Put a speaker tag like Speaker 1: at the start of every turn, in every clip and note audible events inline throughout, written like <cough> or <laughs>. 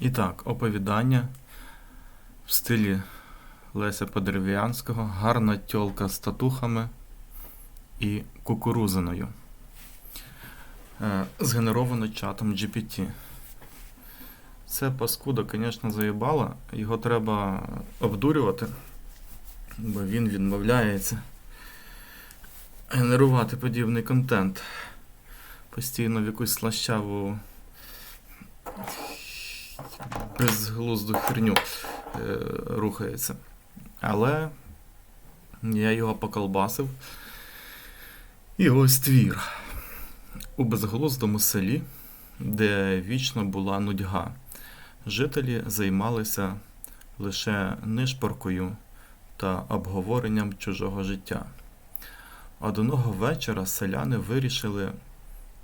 Speaker 1: І так, оповідання в стилі Леся Подерев'янського, гарна тьолка з татухами і кукурузиною. Е, Згенеровано чатом GPT. Це паскуда, звісно, заїбала. Його треба обдурювати, бо він відмовляється генерувати подібний контент. Постійно в якусь слащаву безглузду херню е, рухається. Але я його поколбасив. І ось твір. У безглуздому селі, де вічно була нудьга, жителі займалися лише нишпоркою та обговоренням чужого життя. Одного вечора селяни вирішили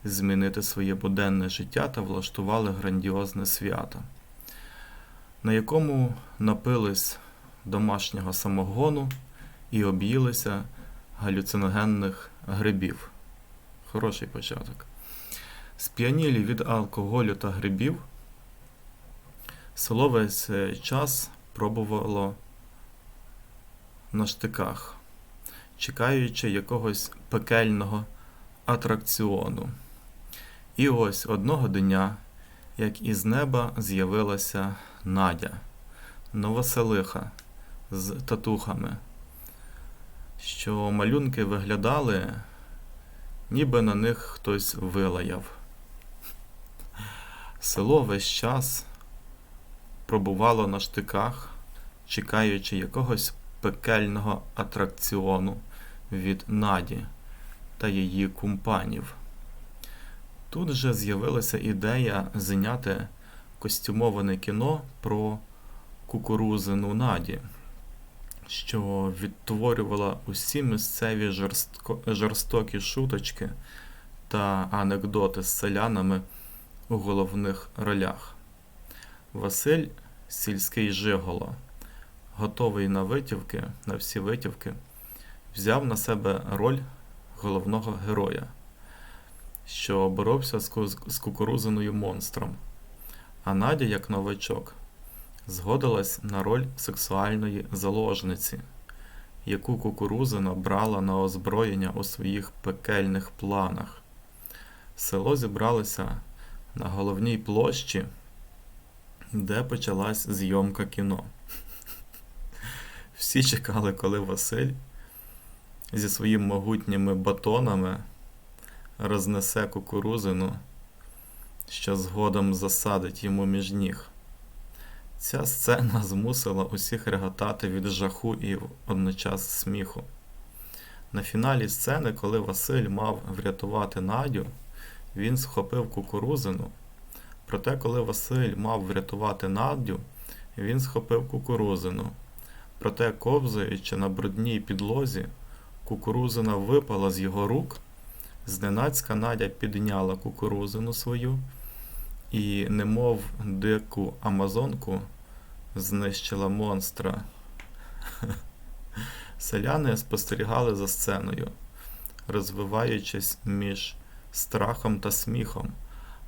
Speaker 1: змінити своє буденне життя та влаштували грандіозне свято, на якому напились домашнього самогону і об'їлися галюциногенних грибів. Хороший початок. Сп'янілі від алкоголю та грибів, село весь час пробувало на штиках, чекаючи якогось пекельного атракціону. І ось одного дня, як із неба з'явилася Надя, новоселиха з татухами, що малюнки виглядали, ніби на них хтось вилаяв. Село весь час пробувало на штиках, чекаючи якогось пекельного атракціону від Наді та її кумпанів. Тут же з'явилася ідея зняти костюмоване кіно про кукурузину Наді, що відтворювала усі місцеві жорстко, жорстокі шуточки та анекдоти з селянами у головних ролях. Василь сільський Жиголо, готовий на витівки, на всі витівки, взяв на себе роль головного героя, що боровся з кукурузиною монстром. А Надя, як новачок, згодилась на роль сексуальної заложниці, яку кукурузина брала на озброєння у своїх пекельних планах. Село зібралося на головній площі, де почалась зйомка кіно. Всі чекали, коли Василь зі своїми могутніми батонами рознесе кукурузину, що згодом засадить йому між ніг. Ця сцена змусила усіх реготати від жаху і одночас сміху. На фіналі сцени, коли Василь мав врятувати Надю, він схопив кукурузину. Проте, коли Василь мав врятувати Надю, він схопив кукурузину. Проте, ковзаючи на брудній підлозі, кукурузина випала з його рук. Зненацька Надя підняла кукурузину свою і, немов дику амазонку, знищила монстра. <laughs> Селяни спостерігали за сценою, розвиваючись між страхом та сміхом,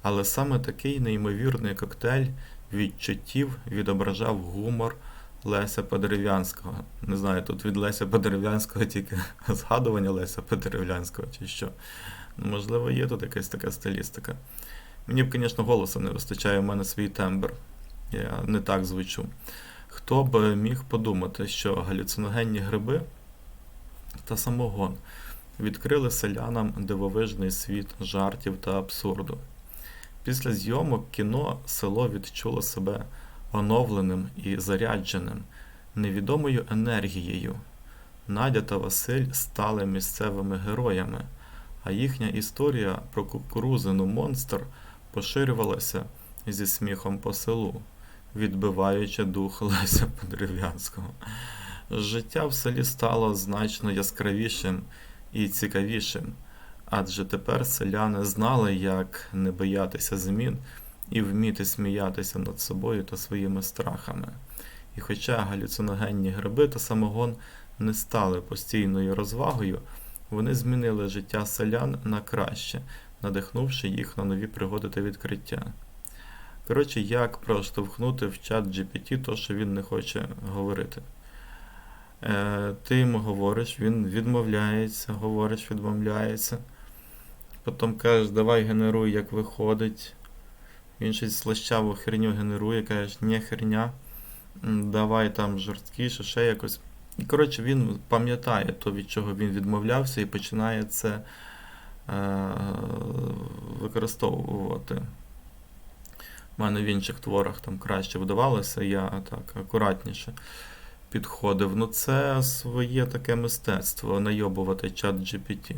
Speaker 1: але саме такий неймовірний коктейль відчуттів відображав гумор Леся Подерев'янського. Не знаю, тут від Леся Подерев'янського тільки <laughs> згадування Леся Подерев'янського чи що. Можливо, є тут якась така стилістика. Мені б, звісно, голосу не вистачає, у мене свій тембр. Я не так звучу. Хто б міг подумати, що галюциногенні гриби та самогон відкрили селянам дивовижний світ жартів та абсурду. Після зйомок кіно село відчуло себе оновленим і зарядженим, невідомою енергією. Надя та Василь стали місцевими героями, а їхня історія про кукурузину монстр поширювалася зі сміхом по селу, відбиваючи дух Леся Подерев'янського. Життя в селі стало значно яскравішим і цікавішим, адже тепер селяни знали, як не боятися змін і вміти сміятися над собою та своїми страхами. І хоча галюциногенні гриби та самогон не стали постійною розвагою, вони змінили життя селян на краще, надихнувши їх на нові пригоди та відкриття. Коротше, як проштовхнути в чат GPT то, що він не хоче говорити. Е, ти йому говориш, він відмовляється, говориш, відмовляється. Потім кажеш, давай генеруй, як виходить. Він щось слащаву херню генерує, кажеш, не херня, давай там жорсткіше, ще якось. І коротше, він пам'ятає то, від чого він відмовлявся, і починає це е, використовувати. У мене в інших творах там краще вдавалося, я так акуратніше підходив. Ну, це своє таке мистецтво найобувати чат GPT.